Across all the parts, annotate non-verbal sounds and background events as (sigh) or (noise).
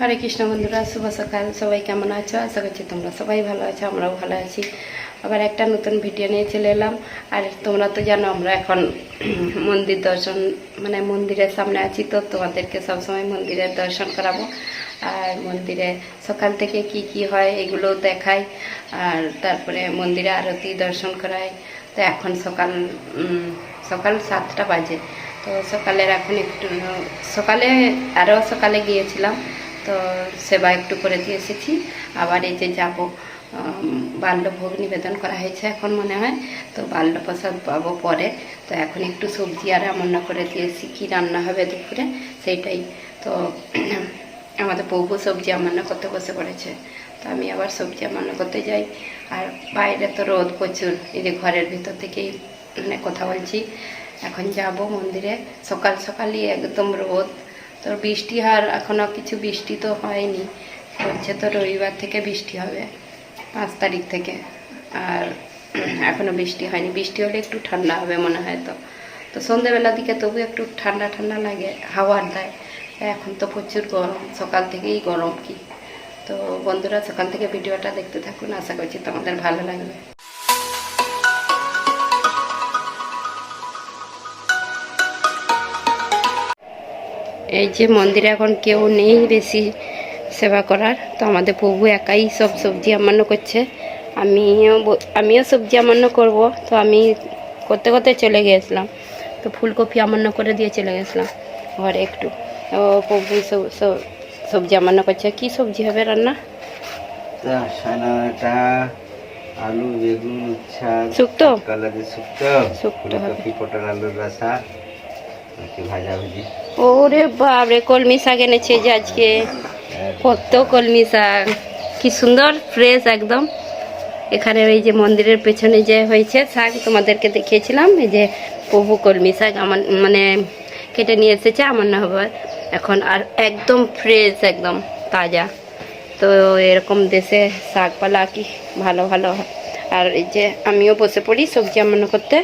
হরে কৃষ্ণ বন্ধুরা, শুভ সকাল। সবাই কেমন আছো? আশা করছি তোমরা সবাই ভালো আছো, আমরাও ভালো আছি। আবার একটা নতুন ভিডিও নিয়ে চলে এলাম। আর তোমরা তো জানো, আমরা এখন মন্দির দর্শন মানে মন্দিরের সামনে আছি তো, তোমাদেরকে সবসময় মন্দিরের দর্শন করাবো। আর মন্দিরে সকাল থেকে কি কি হয় এগুলো দেখাই। আর তারপরে মন্দিরে আরতি দর্শন করাই। তো এখন সকাল সকাল সাতটা বাজে। তো সকালের এখন একটু, সকালে আরও সকালে গিয়েছিলাম। তো সেবা একটু করে দিয়ে এসেছি। আবার এই যে যাব বাল্যভোগ নিবেদন করা হয়েছে এখন মনে হয়। তো বাল্যপ্রসাদ পাবো পরে। তো এখন একটু সবজি আর রান্না করে দিয়েছি কী রান্না হবে দুপুরে সেইটাই। তো (clears throat) আমাদের বউ সবজি রান্না করতে বসে পড়েছে। তো আমি আবার সবজি রান্না করতে যাই। আর বাইরে তো রোদ প্রচুর। এই যে ঘরের ভিতর থেকেই মানে কথা বলছি। এখন যাব মন্দিরে। সকাল সকালই একদম রোদ। তো বৃষ্টি আর এখনও কিছু বৃষ্টি তো হয়নি। হচ্ছে তো রবিবার থেকে বৃষ্টি হবে, পাঁচ তারিখ থেকে। আর এখনও বৃষ্টি হয়নি। বৃষ্টি হলে একটু ঠান্ডা হবে মনে হয় তো। তো সন্ধ্যেবেলার দিকে তবু একটু ঠান্ডা ঠান্ডা লাগে হাওয়ার দেয়। এখন তো প্রচুর গরম, সকাল থেকেই গরম কি। তো বন্ধুরা, সকাল থেকে ভিডিওটা দেখতে থাকুন। আশা করছি তোমাদের ভালো লাগবে। এই যে মন্দিরে এখন কেউ নেই বেশি সেবা করার। তো আমাদের প্রভু একাই সব সবজি আমান্য করছে। আমিও আমিও সবজি আমান্য করব। তো আমি করতে করতে চলে গিয়েছিলাম। তো ফুলকপি আমান্য করে দিয়ে চলে গেছিলাম ঘরে একটু। ও প্রভু সব সব- সবজি আমান্য করছে। কি সবজি হবে রান্না? আলু বেগুন শুক্তো? শুক্তো শুক্তো ফুলকপি পটল আলুর রসা ভাজা ভুজি ওরে বাপরে, কলমি শাক এনেছে যে আজকে। কত কলমি শাক। কি সুন্দর ফ্রেশ একদম। এখানে ওই যে মন্দিরের পেছনে যে হয়েছে শাক, তোমাদেরকে দেখিয়েছিলাম। এই যে প্রভু কলমি শাক আমার মানে কেটে নিয়ে এসেছে আমার না হবে এখন আর একদম ফ্রেশ একদম, তাজা। তো এরকম দেশে শাকপালা কি ভালো ভালো। আর এই যে আমিও বসে পড়ি সবজি আমার করতে।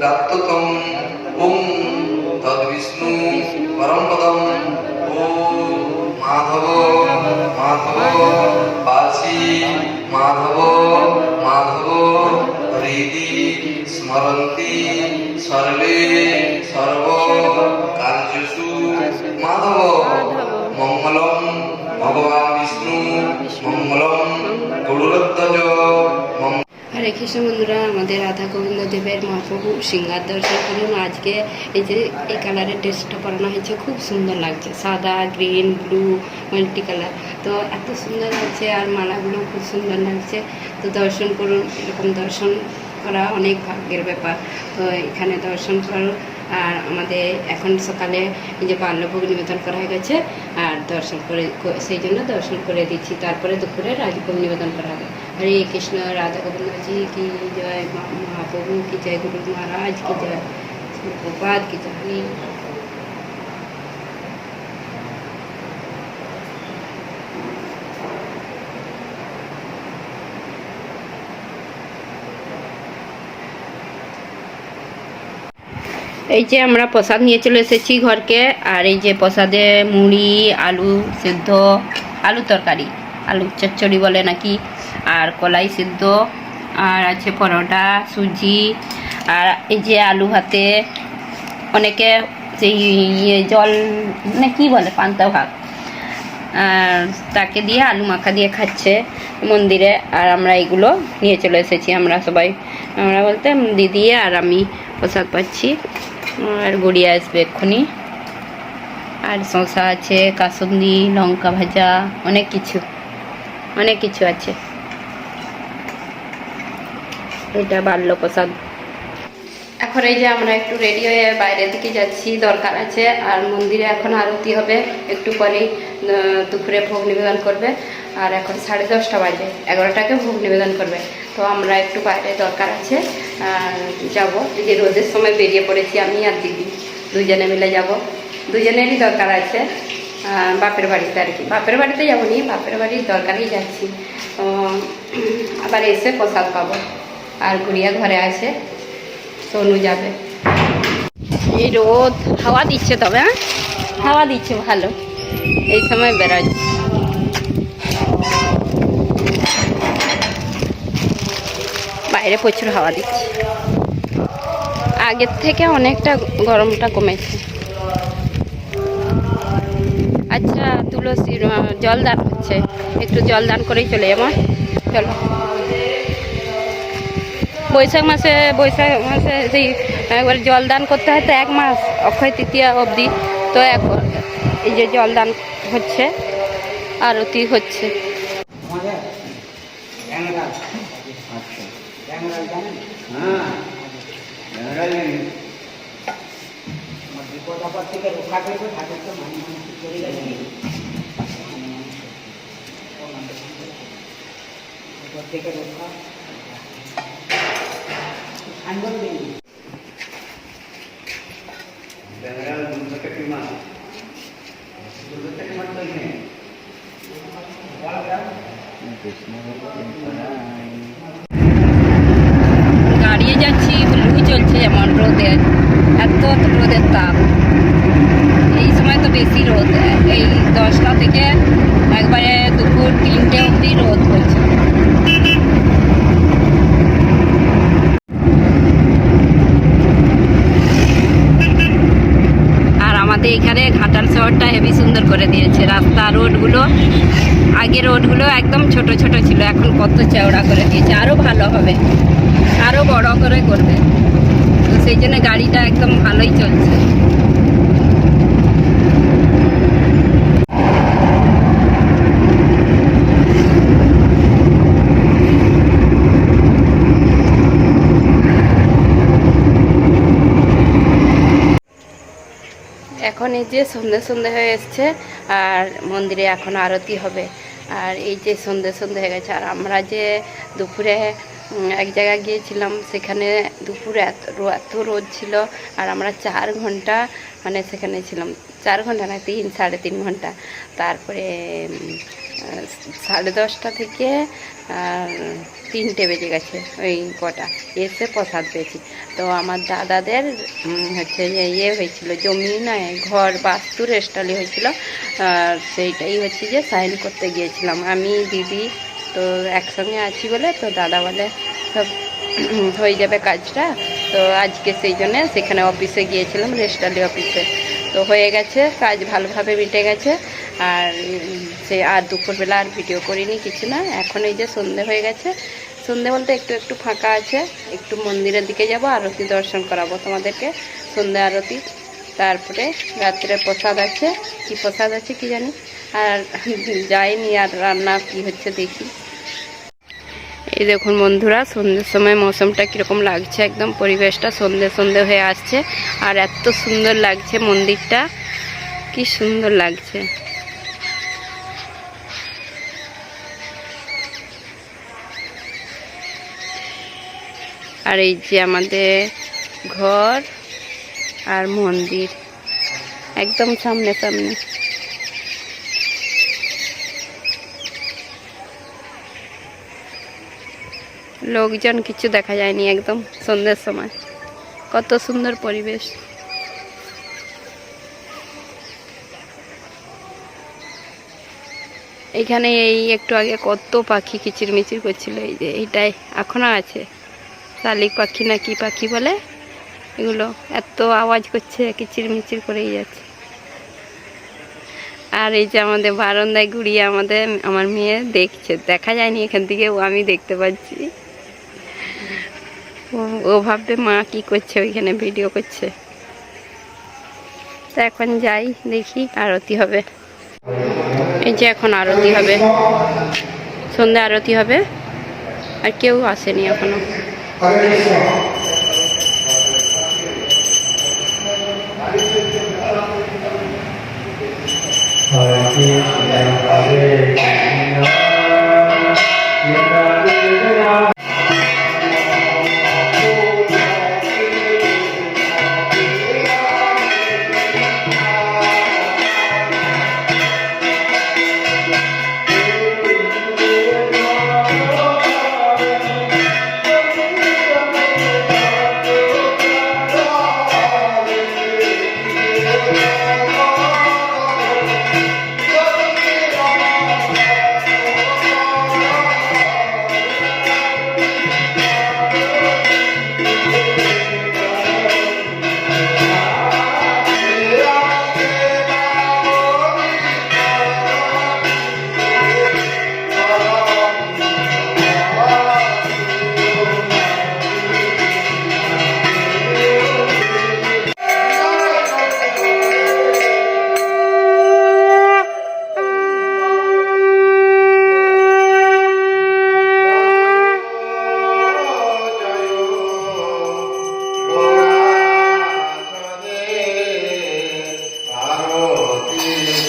প্রাপ্ততম ওম তদ্বিষ্ণু পরম পদম ওম মাধব মাধব বাসি মাধব মাধব হৃদি স্মরন্তি সর্বে সর্ব কার্যসু মাধব মঙ্গলম ভগবান বিষ্ণু মঙ্গলম গরুরধ্বজ হরে কৃষ্ণ বন্ধুরা, আমাদের রাধা গোবিন্দ দেবের মহাপ্রভু সিঙ্গার দর্শন করুন। আজকে এই যে এই কালারের ড্রেসটা পরানো হয়েছে, খুব সুন্দর লাগছে। সাদা গ্রিন ব্লু মাল্টি কালার তো এত সুন্দর লাগছে আর মালাগুলো খুব সুন্দর লাগছে। তো দর্শন করুন, এরকম দর্শন করা অনেক ভাগ্যের ব্যাপার। তো এখানে দর্শন করুন আর আমাদের এখন সকালে এই যে বাল্যভোগ নিবেদন করা হয়ে গেছে, আর দর্শন করে, সেই জন্য দর্শন করে দিচ্ছি। তারপরে দুপুরে রাজভোগ নিবেদন করা হবে। হরে কৃষ্ণ রাধা গোবিন্দজি কি জয় মহাপ্রভু কি জয় গুরু মহারাজ কি জয় প্রপাত কি জয় এই যে আমরা প্রসাদ নিয়ে চলে এসেছি ঘরকে, আর এই যে প্রসাদে মুড়ি, আলু সেদ্ধ, আলু তরকারি, আলু চচ্চড়ি বলে নাকি। আর কলাই সিদ্ধ, আর আছে পরোটা, সুজি, আর এই যে আলু ভাতে অনেকে সেই ইয়ে জল মানে কি বলে, পান্তা ভাত, আর তাকে দিয়ে আলু মাখা দিয়ে খাচ্ছে মন্দিরে, আর আমরা এগুলো নিয়ে চলে এসেছি আমরা সবাই। আমরা বলতে দিদি আর আমি প্রসাদ পাচ্ছি, আর গুড়িয়া আসবে এক্ষুনি। আর শসা আছে, কাসুন্দি, লঙ্কা ভাজা, অনেক কিছু অনেক কিছু আছে। এটা বাল্য প্রসাদ। এখন এই যে আমরা একটু রেডি হয়ে বাইরের দিকে যাচ্ছি, দরকার আছে, আর মন্দিরে এখন আরতি হবে, একটু পরেই দুপুরে ভোগ নিবেদন করবে, আর এখন সাড়ে দশটা বাজে, এগারোটাকে ভোগ নিবেদন করবে। তো আমরা একটু বাইরে দরকার আছে যাব। যে রোদের সময় বেরিয়ে পড়েছি আমি আর দিদি দুজনে মিলে যাব। দুজনেরই দরকার আছে বাপের বাড়িতে আর কি। বাপের বাড়িতে যাব নি, বাপের বাড়ির দরকারই যাচ্ছি। তো, আবার এসে প্রসাদ পাবো। আর গুড়িয়া ঘরে আছে। সোনু যাবে। এই রোদ হাওয়া দিচ্ছে তবে হ্যাঁ? হাওয়া দিচ্ছে ভালো। এই সময় বেরোচ্ছে। বাইরে প্রচুর হাওয়া দিচ্ছে। আগের থেকে অনেকটা গরমটা কমেছে। আচ্ছা তুলসীর আহ, জল দান হচ্ছে। একটু জল দান করেই চলে যাব? চলো। বৈশাখ মাসে বৈশাখ মাসে সেই একবার জলদান করতে হয় তো এক মাস, অক্ষয় তৃতীয়া অবধি। তো এখন এই যে জলদান হচ্ছে, আরতি হচ্ছে। দাঁড়িয়ে যাচ্ছি লু চলছে যেমন রোদে। এত রোদের তাপ। এই সময় তো বেশি রোদ। এই দশটা থেকে একবারে দুপুর তিনটে অবধি রোদ হচ্ছে আর আমাদের এখানে ঘাটাল শহরটা হেভি সুন্দর করে দিয়েছে। রাস্তা, রোডগুলো আগে রোডগুলো একদম ছোট ছোট ছিল, এখন কত চওড়া করে দিয়েছে। আরও ভালো হবে আরও বড় করে করবে। তো সেই জন্য গাড়িটা একদম ভালোই চলছে। এখন এই যে সন্ধে সন্ধে হয়ে এসছে, আর মন্দিরে এখন আরতি হবে। আর এই যে সন্ধে সন্ধে হয়ে গেছে, আর আমরা যে দুপুরে এক জায়গায় গিয়েছিলাম, সেখানে দুপুরে এত এত রোদ ছিল, আর আমরা চার ঘণ্টা মানে সেখানে ছিলাম চার ঘণ্টা না তিন, সাড়ে তিন ঘণ্টা। তারপরে সাড়ে দশটা থেকে তিনটে বেজে গেছে ওই কটা। এসে প্রসাদ পেয়েছি। তো আমার দাদাদের হচ্ছে যে ইয়ে হয়েছিল, জমি নয় ঘর, বাস্তু, রেস্টালি হয়েছিল। সেইটাই হচ্ছে যে সাইন করতে গিয়েছিলাম। আমি, দিদি তো একসঙ্গে আছি বলে তো দাদা বলে সব (clears throat) হয়ে যাবে কাজটা। তো আজকে সেই জন্য সেখানে অফিসে গিয়েছিলাম রেস্টালি অফিসে। তো হয়ে গেছে, কাজ ভালোভাবে মিটে গেছে। আর সে আর দুপুরবেলা আর ভিডিও করিনি, কিছু না। এখন এই যে সন্ধে হয়ে গেছে। সন্ধে বলতে একটু একটু ফাঁকা আছে। একটু মন্দিরের দিকে যাব, আরতি দর্শন করাবো তোমাদেরকে, সন্ধে আরতি। তারপরে রাত্রে প্রসাদ আছে। কি প্রসাদ আছে কি জানি? আর যাইনি আর রান্না কি হচ্ছে দেখি। এই দেখুন বন্ধুরা, সন্ধ্যের সময় মৌসুমটা কীরকম লাগছে একদম, পরিবেশটা সন্ধে সন্ধে হয়ে আসছে, আর এত সুন্দর লাগছে মন্দিরটা, কি সুন্দর লাগছে। আর এই যে আমাদের ঘর আর মন্দির, একদম সামনে সামনে। লোকজন কিছু দেখা যায়নি একদম সন্ধ্যের সময়। কত সুন্দর পরিবেশ। এখানে এই একটু আগে কত পাখি কিচিরমিচির করছিল, এই যে এইটাই এখনও আছে। শালিক পাখি না কি পাখি বলে? এগুলো এত আওয়াজ করছে কিচির মিচির করেই যাচ্ছে। আর এই যে আমাদের বারান্দায় ঘুরিয়ে আমাদের, আমার মেয়ে দেখছে। দেখা যায়নি এখান থেকে আমি দেখতে পাচ্ছি। ও ভাববে, মা কি করছে ওইখানে, ভিডিও করছে। তো এখন যাই, দেখি আরতি হবে। এই যে এখন আরতি হবে। সন্ধ্যা আরতি হবে। আর কেউ আসেনি এখনও।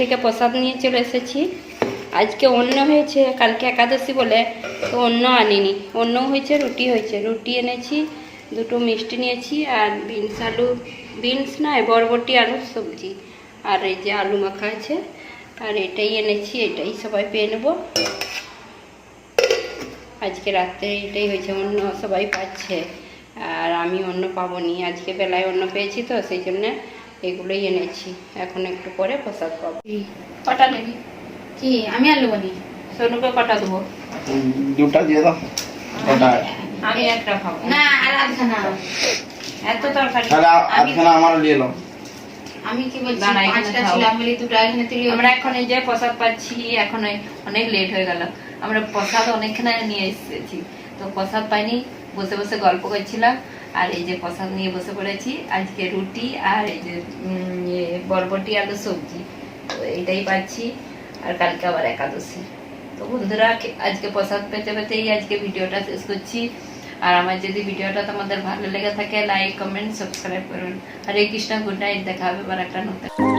থেকে প্রসাদ নিয়ে চলে এসেছি। আজকে অন্য হয়েছে, কালকে একাদশী বলে, তো অন্য আনিনি। অন্য হয়েছে, রুটি হয়েছে। রুটি এনেছি, দুটো মিষ্টি নিয়েছি, আর বিনস আলু, বিনস নয় বরবটি আলুর সবজি। আর এই যে আলু মাখা আছে, আর এটাই এনেছি, এটাই সবাই পেয়ে নেব। আজকে রাত্রে এটাই হয়েছে, অন্য সবাই পাচ্ছে। আর আমি অন্য পাবো নি। আজকে বেলায় অন্য পেয়েছি তো, সেই জন্যে এগুলোই এনেছি। এখন একটু পরে প্রসাদ পাবো। কটা নেবি? কি? আমি আর নেব নি সোনুকে কটা দেবো? দুটা দিয়ে দাও। ওটা আমি একটা খাব। না আর আধখানা। এত তরকারি। তাহলে আধখানা আমার নিয়ে নাও আমি কি বলছি? পাঁচটা। ছিল আমি বলি দুটো এখানে তুলি। আমরা এখন এই যে প্রসাদ পাচ্ছি এখন ওই অনেক লেট হয়ে গেল। আমরা প্রসাদ অনেকখানে নিয়ে এসেছি। তো প্রসাদ পাইনি বসে বসে গল্প করছিলাম। আর এই যে প্রসাদ নিয়ে বসে পড়েছি আজকে রুটি আর এই যে ইয়ে, বরবটি আলু সবজি। তো এইটাই পাচ্ছি আর কালকে আবার একাদশী। তো বন্ধুরা আজকে প্রসাদ পেতে পেতেই আজকে ভিডিওটা শেষ করছি। আর আমার যদি ভিডিওটা তোমাদের ভালো লেগে থাকে লাইক কমেন্ট সাবস্ক্রাইব করুন। হরে কৃষ্ণ গুড নাইট দেখা হবে আবার একটা নতুন